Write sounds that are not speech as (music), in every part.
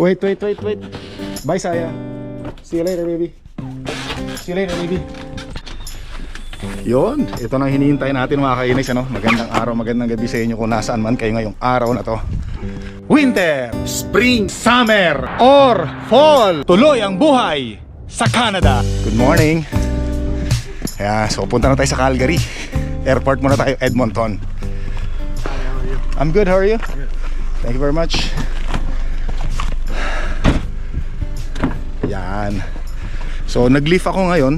Wait, wait, wait, wait. Bye, Saya. See you later, baby. See you later, baby. Yon, ito nang hinihintay natin mga kainis ano. Magandang araw, magandang gabi sa inyo kung nasaan man kayo ngayong araw na to. Winter, Spring, Summer, or Fall. Tuloy ang buhay sa Canada. Good morning. Kaya, so punta na tayo sa Calgary. Airport muna tayo, Edmonton. I'm good, how are you? Thank you very much. Yan. So, nag-leave ako ngayon.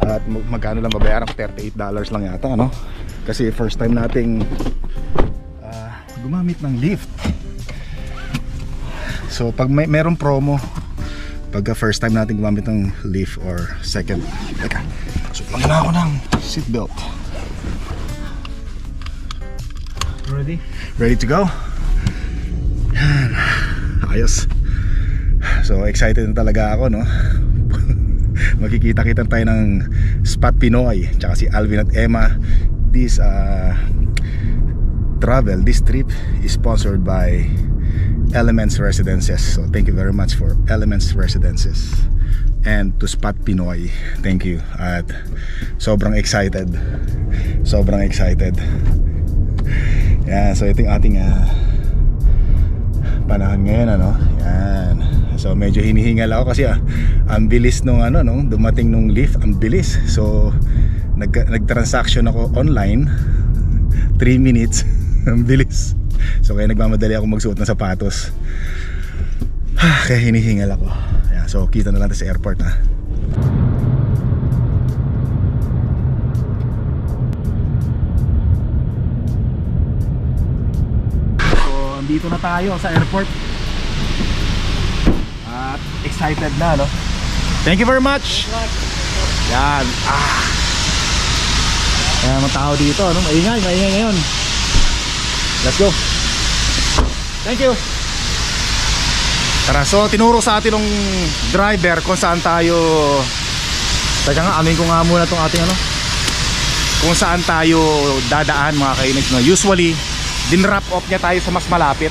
At mag- magkano lang babayaran ko? $38 lang yata, no? Kasi first time nating ah, gumamit ng lift. So, pag may merong promo, pagka first time natin gumamit ng lift or second, teka, so lang ako ng seatbelt. Ready? Ready to go? Yan. Ayos. So excited na talaga ako no. (laughs) Makikita-kita tayo ng Spot Pinoy tsaka si Alvin at Emma. This uh, travel, this trip is sponsored by Elements Residences. So thank you very much for Elements Residences and to Spot Pinoy. Thank you. At sobrang excited. Sobrang excited. Yan, so ito yung ating ah, panahon ngayon ano. Yan. So medyo hinihingal ako kasi ah, ang bilis nung ano no, dumating nung lift, ang bilis. So nag nag-transaction ako online 3 minutes. (laughs) ang bilis. So kaya nagmamadali ako magsuot ng sapatos. kaya hinihingal ako. Yan, so kita na lang tayo sa airport ha. So, andito na tayo sa airport. Excited na, no? Thank you very much. Yan. Ah. Kaya mga dito, ano? Maingay, maingay ngayon. Let's go. Thank you. Tara, so tinuro sa atin ng driver kung saan tayo Teka nga, amin ko nga muna tong ating ano Kung saan tayo dadaan mga kainis no? Usually, din-wrap off niya tayo sa mas malapit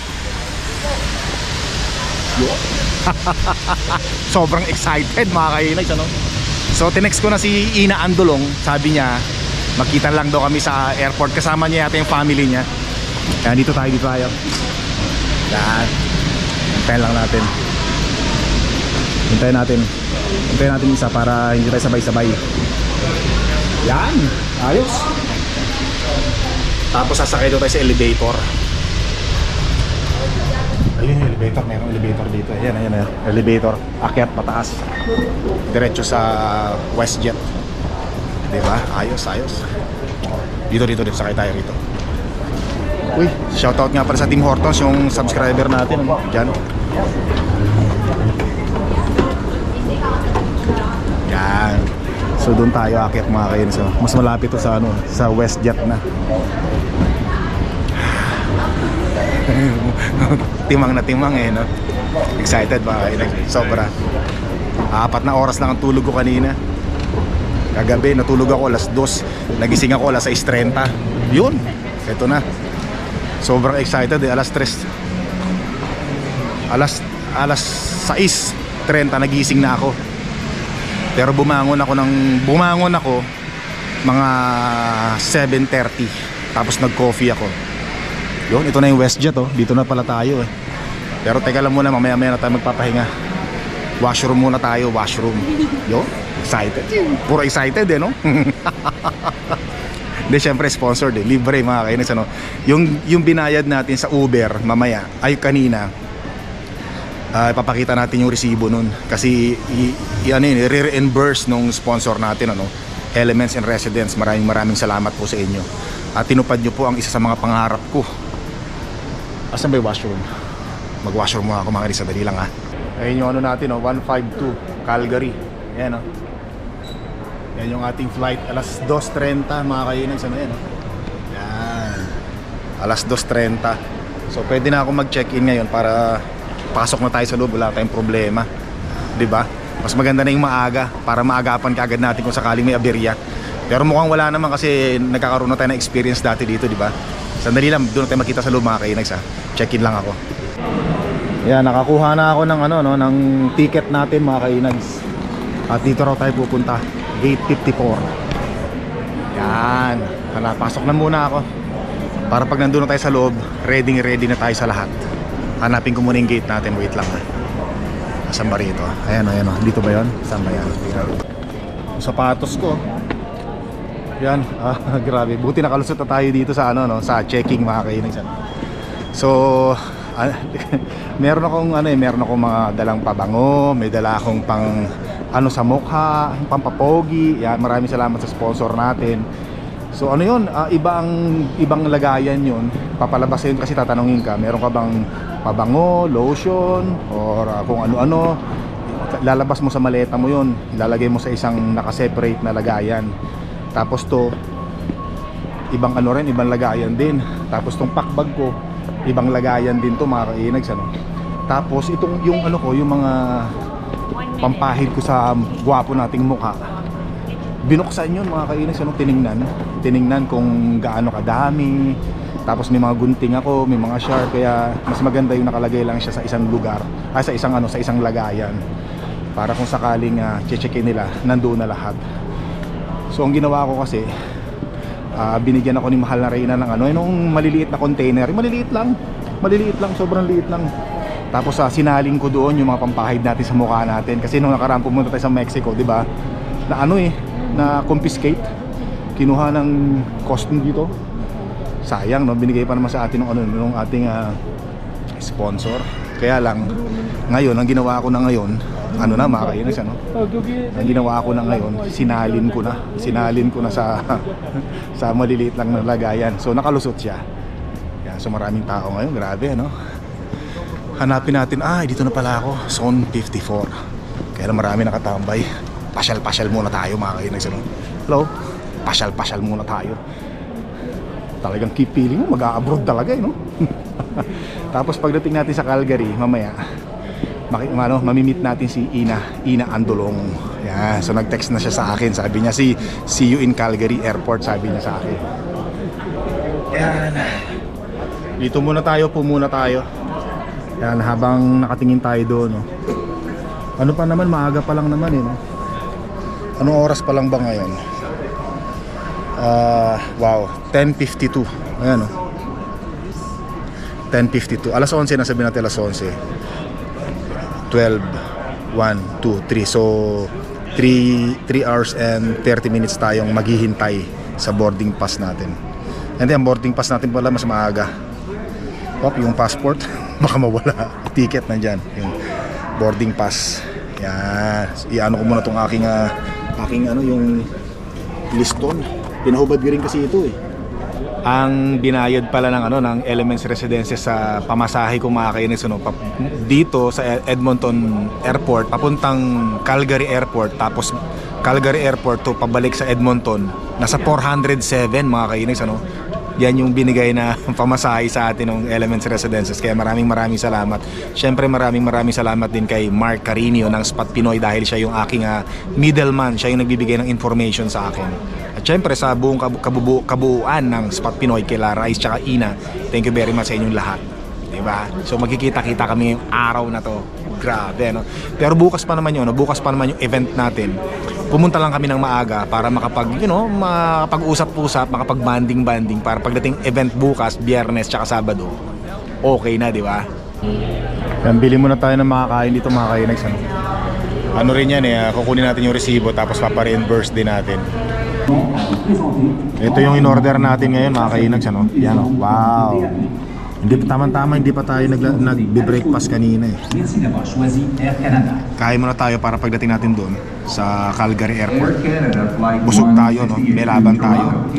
Yo. (laughs) Sobrang excited mga kainis ano? So tinext ko na si Ina Andulong Sabi niya, makita lang daw kami sa airport. Kasama niya yata yung family niya. Kaya dito tayo, dito tayo. Yan. Hintayin lang natin. Hintayin natin. Hintayin natin isa para hindi tayo sabay-sabay. Yan. Ayos. Tapos sasakay daw tayo sa elevator Ayun yung elevator, mayroong elevator dito. Ayan, ayan, ayan. Elevator, akyat pataas. Diretso sa WestJet. Diba? Ayos, ayos. Dito, dito, dito, sakay tayo rito. Uy, shoutout nga pala sa Team Hortons yung subscriber natin ano, Diyan Yan. So doon tayo akit mga kain so, Mas malapit to sa ano Sa WestJet na (laughs) Timang na timang eh no? Excited mga kain Sobra. Apat na oras lang ang tulog ko kanina. Kagabi natulog ako alas 2 Nagising ako alas 6.30 Yun, eto na. Sobrang excited eh, alas 3 Alas alas 6.30 nagising na ako. Pero bumangon ako ng bumangon ako mga 7.30 Tapos nag-coffee ako Yun, ito na yung WestJet oh Dito na pala tayo eh Pero teka lang muna, mamaya maya na tayo magpapahinga Washroom muna tayo, washroom Yun, excited Puro excited eh no (laughs) Hindi, syempre sponsored eh. Libre mga kainis. Ano? Yung, yung binayad natin sa Uber mamaya, ay kanina, ah, ipapakita natin yung resibo nun. Kasi, i, i, ano yun, re-reimburse nung sponsor natin, ano? Elements and Residents. Maraming maraming salamat po sa inyo. At tinupad nyo po ang isa sa mga pangarap ko. Asan ba yung washroom? Mag-washroom muna ako mga kainis. Sandali lang ha. Ayun yung ano natin, oh, 152 Calgary. Ayan, oh. Yan yung ating flight. Alas 2.30 mga kainags. Ano yan? oh. Yan. Alas 2.30. So pwede na ako mag-check-in ngayon para pasok na tayo sa loob. Wala tayong problema. 'Di ba? Mas maganda na yung maaga para maagapan kaagad natin kung sakaling may aberya. Pero mukhang wala naman kasi nagkakaroon na tayo ng experience dati dito, di ba? Sandali lang, doon tayo makita sa loob mga kainags ha. Check-in lang ako. Yan, nakakuha na ako ng ano no, ng ticket natin mga kainags. At dito raw tayo pupunta, gate 54. Yan. Hala, pasok na muna ako. Para pag nandun na tayo sa loob, ready ready na tayo sa lahat. Hanapin ko muna yung gate natin, wait lang ha. Saan ba rito? Ayan ayan o. Dito ba yun? Saan ba yan? Yung sapatos ko. Yan, (laughs) ah, grabe. Buti nakalusot na tayo dito sa ano no, sa checking mga kainags. So, ah, (laughs) meron akong ano eh, meron akong mga dalang pabango, may dala akong pang ano sa mukha, pampapogi. Yan, maraming salamat sa sponsor natin. So ano 'yun, ah, iba ang ibang lagayan 'yun. Papalabas yun kasi tatanungin ka, meron ka bang pabango, lotion or ah, kung ano-ano. Lalabas mo sa maleta mo 'yun. Ilalagay mo sa isang naka-separate na lagayan. Tapos to ibang ano rin, ibang lagayan din. Tapos tong packbag ko, ibang lagayan din to mga kainags ano. Tapos itong yung ano ko, yung mga pampahid ko sa gwapo nating mukha. Binuksan yun mga kainags ano, tiningnan. Tiningnan kung gaano kadami. Tapos may mga gunting ako, may mga sharp kaya mas maganda yung nakalagay lang siya sa isang lugar, ay sa isang ano, sa isang lagayan. Para kung sakaling uh, checkin nila, nandoon na lahat. So ang ginawa ko kasi Ah, binigyan ako ni mahal na Reyna ng ano, yung maliliit na container. Maliliit lang. Maliliit lang, sobrang liit lang. Tapos sa sinaling ko doon yung mga pampahid natin sa mukha natin kasi nung nakaraan pumunta tayo sa Mexico, 'di ba? Na ano eh, na confiscate. Kinuha ng costume dito. Sayang no, binigay pa naman sa atin ng ano nung ating ah, sponsor. Kaya lang ngayon ang ginawa ko na ngayon, ano na mga kainis ano? Ang ginawa ko na ngayon, sinalin ko na. Sinalin ko na sa (laughs) sa maliliit lang na lagayan. So nakalusot siya. Yan, so maraming tao ngayon, grabe ano. Hanapin natin, ah, dito na pala ako, zone 54. Kaya marami nakatambay. Pasyal-pasyal muna tayo mga kainis ano. Hello? Pasyal-pasyal muna tayo. Talagang keep feeling mo, mag-abroad talaga eh, no? (laughs) Tapos pagdating natin sa Calgary, mamaya, ano, mamimit natin si Ina, Ina Andolong. Yan, so nag-text na siya sa akin. Sabi niya, si see you in Calgary Airport, sabi niya sa akin. Yan. Dito muna tayo, po muna tayo. Yan, habang nakatingin tayo doon, no. Ano pa naman, maaga pa lang naman eh, no? Anong oras pa lang ba ngayon? Ah, wow, 10.52. Ayan, no. 10.52. Alas 11 na sabihin natin alas 11. 12, 1, 2, 3. So, 3, 3 hours and 30 minutes tayong maghihintay sa boarding pass natin. And ang boarding pass natin pala mas maaga. Op, yung passport, (laughs) baka mawala. Ticket nandyan. Yung boarding pass. Yan. Iano ko muna tong aking, ah, aking ano, yung liston. Pinahubad rin kasi ito eh. Ang binayad pala ng ano ng Elements Residences sa pamasahe ko mga kainis ano, dito sa Edmonton Airport papuntang Calgary Airport tapos Calgary Airport to pabalik sa Edmonton nasa 407 mga kainis ano. Yan yung binigay na (laughs) pamasahe sa atin ng Elements Residences. Kaya maraming maraming salamat. Syempre maraming maraming salamat din kay Mark Carinio ng Spot Pinoy dahil siya yung aking ah, middleman. Siya yung nagbibigay ng information sa akin at syempre sa buong kabu- kabubu- kabuuan ng Spot Pinoy kay Lara Rice tsaka Ina, thank you very much sa inyong lahat. 'Di ba? So magkikita-kita kami ngayong araw na to. Grabe no. Pero bukas pa naman 'yon, no? bukas pa naman yung event natin. Pumunta lang kami ng maaga para makapag, you know, makapag-usap-usap, makapag-banding-banding para pagdating event bukas, Biyernes tsaka Sabado. Okay na, di ba? Yan, bili muna tayo ng makakain dito mga kainags. Ano? ano rin yan eh, kukunin natin yung resibo tapos papa-reimburse din natin. Ito yung in-order natin ngayon mga kainags ano. Yan oh. Wow. Hindi pa tama-tama, hindi pa tayo nag nag-breakfast kanina eh. Kain muna tayo para pagdating natin doon sa Calgary Airport. Busog tayo, no? May laban tayo.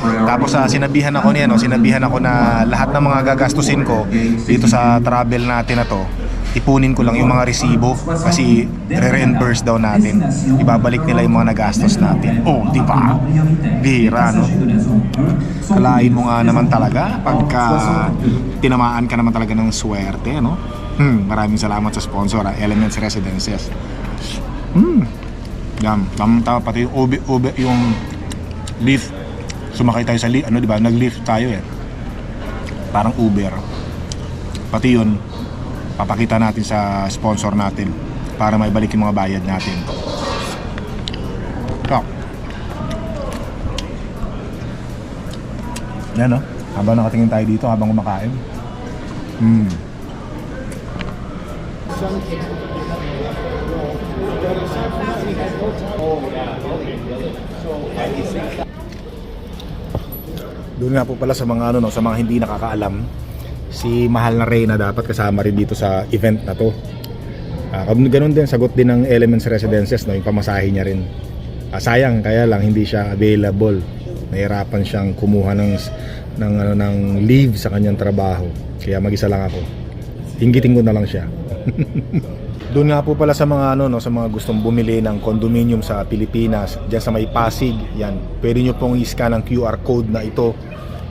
priority. Tapos sa sinabihan ako niya, no, sinabihan ako na lahat ng mga gagastusin ko dito sa travel natin na to, ipunin ko lang yung mga resibo kasi re-reimburse daw natin. Ibabalik nila yung mga nagastos natin. Oh, di ba? Bira, no? Kalain mo nga naman talaga pagka tinamaan ka naman talaga ng swerte, no? Hmm, maraming salamat sa sponsor, ah, Elements Residences. Hmm. Yan, tama tama pati yung ube, ube, yung lift. Sumakay tayo sa lift, ano 'di ba? Nag-lift tayo eh. Parang Uber. Pati yun, papakita natin sa sponsor natin para maibalik yung mga bayad natin. Ito. Yan no? Habang nakatingin tayo dito, habang kumakain. Hmm. Doon nga po pala sa mga ano no, sa mga hindi nakakaalam, si Mahal na Reyna dapat kasama rin dito sa event na to. Uh, ganun din sagot din ng Elements Residences no, yung pamasahe niya rin. Ah, sayang kaya lang hindi siya available. Nahirapan siyang kumuha ng ng ano ng leave sa kanyang trabaho. Kaya mag-isa lang ako. Hinggitin ko na lang siya. (laughs) Doon nga po pala sa mga ano no, sa mga gustong bumili ng condominium sa Pilipinas, diyan sa may Pasig, yan. Pwede niyo pong i-scan ang QR code na ito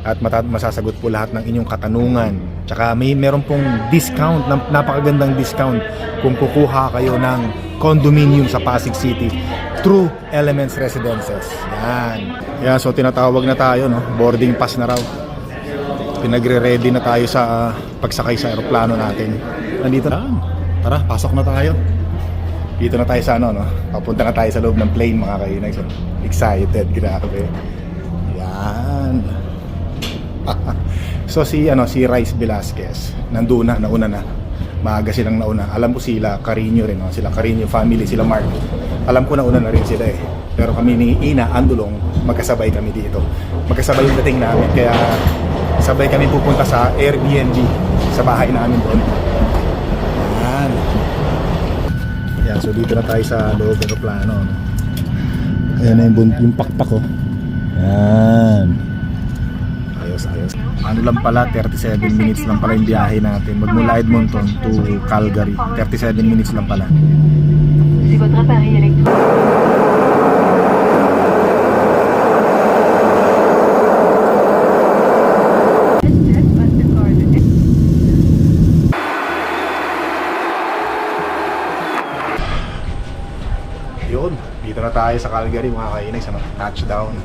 at masasagot po lahat ng inyong katanungan. Tsaka may meron pong discount, nap- napakagandang discount kung kukuha kayo ng condominium sa Pasig City through Elements Residences. Yan. Yeah, so tinatawag na tayo, no? Boarding pass na raw. Pinagre-ready na tayo sa ah, pagsakay sa eroplano natin. Nandito na. Tara, pasok na tayo. Dito na tayo sa ano, no? Papunta na tayo sa loob ng plane, mga kainag. So, excited, grabe. Yan. (laughs) so si ano si Rice Velasquez nandoon na nauna na. Maaga silang nauna. Alam ko sila Carino rin no? sila Carino family sila Mark. Alam ko nauna na rin sila eh. Pero kami ni Ina Andulong magkasabay kami dito. Magkasabay yung dating namin kaya sabay kami pupunta sa Airbnb sa bahay namin doon. Yan. Yan so dito na tayo sa loob ng plano no? ayan na yung, yung pakpak ko yan ano lang pala 37 minutes lang pala yung biyahe natin. Magmula Edmonton to Calgary 37 minutes lang pala. C'est votre appareil électronique. yun dito na tayo sa Calgary mga kainay sa touchdown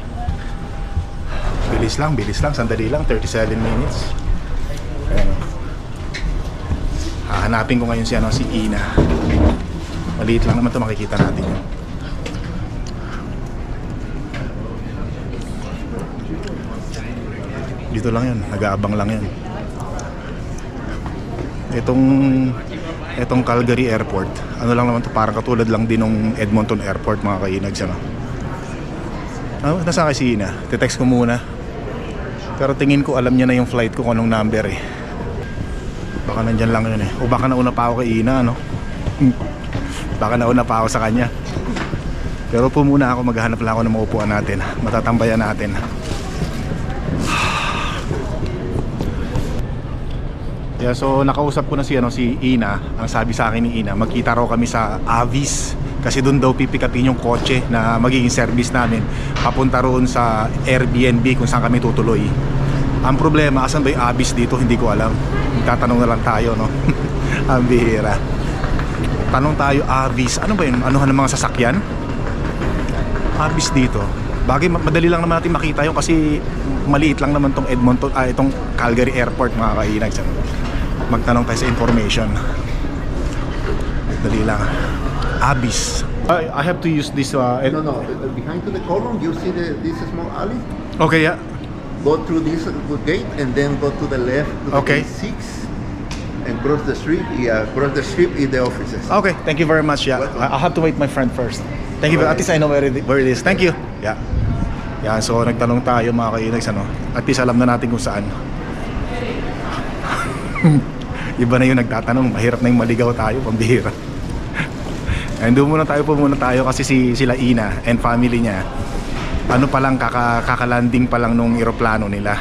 bilis lang bilis lang. Sandali lang 37 minutes. Ayan. hahanapin ko ngayon si ano si Ina. Maliit lang naman to makikita natin yun. Dito lang yan nag-aabang lang yan itong itong Calgary Airport ano lang naman to parang katulad lang din ng Edmonton Airport mga kainags ano ano nasa kay si Ina. Titext ko muna pero tingin ko alam niya na yung flight ko kung anong number eh. Baka nandyan lang yun eh. O baka nauna pa ako kay Ina ano? (laughs) Baka nauna pa ako sa kanya. Pero po muna ako maghahanap lang ako ng maupuan natin. Matatambayan natin. (sighs) Yeah, so nakausap ko na si ano si Ina. Ang sabi sa akin ni Ina, magkita raw kami sa Avis kasi doon daw pipikapin yung kotse na magiging service namin papunta roon sa Airbnb kung saan kami tutuloy. Ang problema, asan ba yung Avis dito? Hindi ko alam. Tatanong na lang tayo, no? (laughs) Ang bihira. Tanong tayo, Avis. Ano ba yun? Anuhan ng mga sasakyan? Avis dito. Bagay, ma- madali lang naman natin makita yun kasi maliit lang naman tong Edmonton, ah, itong Calgary Airport mga kainag. Magtanong tayo sa information. Dali lang. Abyss. I, I have to use this. Uh, No, no. uh, Behind to the column, you see the, this small alley. Okay, yeah. Go through this gate and then go to the left to the Okay. gate six and cross the street. Yeah, cross the street in the offices. Okay, thank you very much. Yeah, Welcome. I- I'll have to wait my friend first. Thank you. At least I know where it, where it is. Thank you. Yeah. Yan, so nagtanong tayo mga kainags ano. At least alam na natin kung saan. (laughs) Iba na yung nagtatanong, mahirap na yung maligaw tayo, pambihira. And doon muna tayo po muna tayo kasi si sila Ina and family niya. Ano pa lang kaka, kakalanding pa lang nung eroplano nila.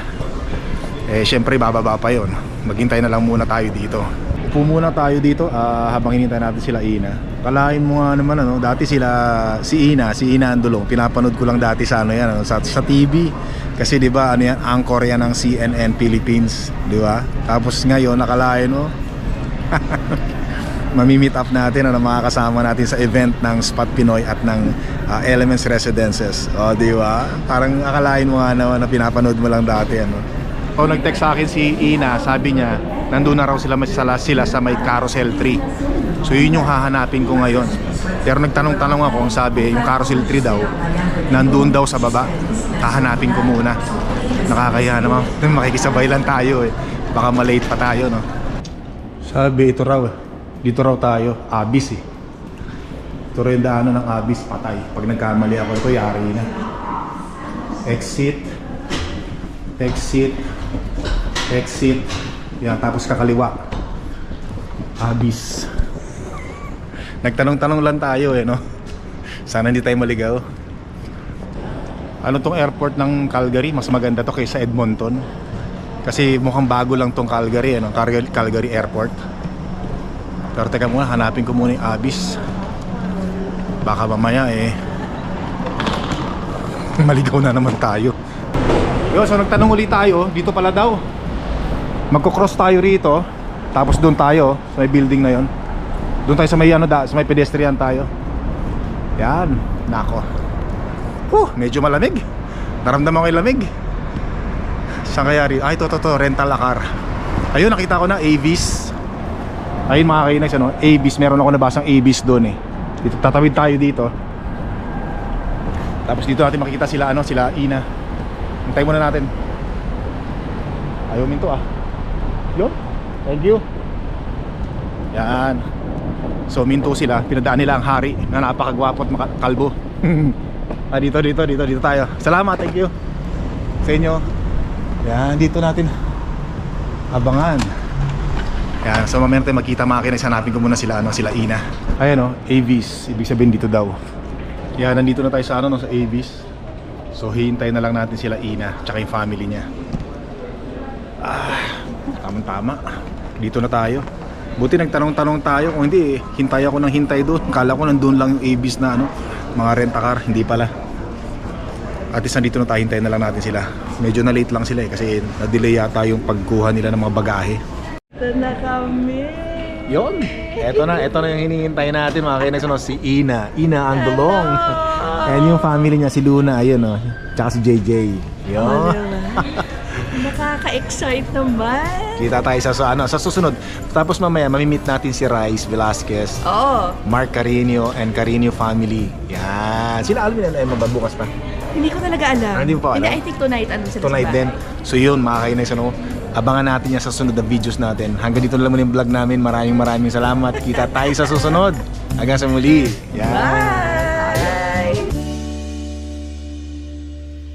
Eh syempre bababa pa 'yon. Maghintay na lang muna tayo dito. Upo muna tayo dito ah, habang hinintay natin sila Ina. Kalain mo nga naman ano, dati sila si Ina, si Ina Andulong, pinapanood ko lang dati sa ano yan, ano, sa, sa TV. Kasi 'di ba, ano yan, anchor yan ng CNN Philippines, 'di ba? Tapos ngayon nakalain mo, (laughs) mamimit up natin ano, mga kasama natin sa event ng Spot Pinoy at ng ah, Elements Residences. O, di ba? Parang akalain mo nga naman na pinapanood mo lang dati. Ano? O nag-text sa akin si Ina, sabi niya, nandun na raw sila, sila, sila sa may carousel 3. So yun yung hahanapin ko ngayon. Pero nagtanong-tanong ako, ang sabi, yung carousel 3 daw, nandun daw sa baba. Hahanapin ko muna. Nakakaya naman, (laughs) makikisabay lang tayo eh. Baka malate pa tayo, no? Sabi, ito raw, eh. Dito raw tayo, abis eh. Ito rin daanan ng abis, patay. Pag nagkamali ako, ito yari na. Exit, exit, exit. Yan, tapos kakaliwa. Abis. Nagtanong-tanong lang tayo eh, no? Sana hindi tayo maligaw. Ano tong airport ng Calgary? Mas maganda to kaysa Edmonton. Kasi mukhang bago lang tong Calgary, ano? Calgary, Calgary Airport. Pero teka muna, hanapin ko muna yung Abis. Baka mamaya eh (laughs) maligaw na naman tayo. Yo, so nagtanong ulit tayo, dito pala daw. Magko-cross tayo rito, tapos doon tayo sa may building na 'yon. Doon tayo sa may ano da, sa may pedestrian tayo. Yan, nako. Huh, medyo malamig. Naramdaman ko yung lamig. Saan kaya rin? Ay, to, to, to, rental a car. Ayun, nakita ko na, Avis. Ayun mga kainags, ano, Avis. Meron ako nabasang Avis doon eh. Dito, tatawid tayo dito. Tapos dito natin makikita sila, ano, sila Ina. Hintay muna natin. Ayaw minto ah. Yun. Thank you. Yan. So minto sila, pinadaan nila ang hari na napakagwapo at kalbo. (laughs) ah, dito, dito, dito, dito tayo. Salamat, thank you. Sa inyo. Yan, dito natin. Abangan. Yan, so mamaya natin magkita makina, hanapin ko muna sila, ano, sila Ina. Ayan o, Avis. Ibig sabihin dito daw. Yan, nandito na tayo sa ano, no, sa Avis. So hihintay na lang natin sila Ina, tsaka yung family niya. Ah, tamang-tama. Dito na tayo. Buti nagtanong-tanong tayo kung hindi eh, hintay ako ng hintay doon. Kala ko nandun lang yung Avis na ano, mga rent-a-car, hindi pala. At least nandito na tayo, hintayin na lang natin sila. Medyo na late lang sila eh kasi na-delay yata yung pagkuha nila ng mga bagahe. Ito na kami. Yon. Eto na, eto na yung hinihintay natin mga kainis, ano, si Ina. Ina Andolong. And yung family niya, si Luna, ayun o. Tsaka si JJ. Yon. (laughs) Nakaka-excite naman. Kita tayo sa, sa, ano, sa susunod. Tapos mamaya, mamimit natin si Rice Velasquez, Oo. Mark Carino, and Carino family. Yan. Sila Alvin and Emma ba bukas pa? Hindi ko talaga alam. Ah, hindi mo pa alam? I think tonight ano sila Tonight bahay. din. So yun, mga kainis, ano, abangan natin yan sa susunod na videos natin. Hanggang dito na lang muna yung vlog namin. Maraming maraming salamat. Kita tayo sa susunod. Hanggang sa muli. Yan. Bye!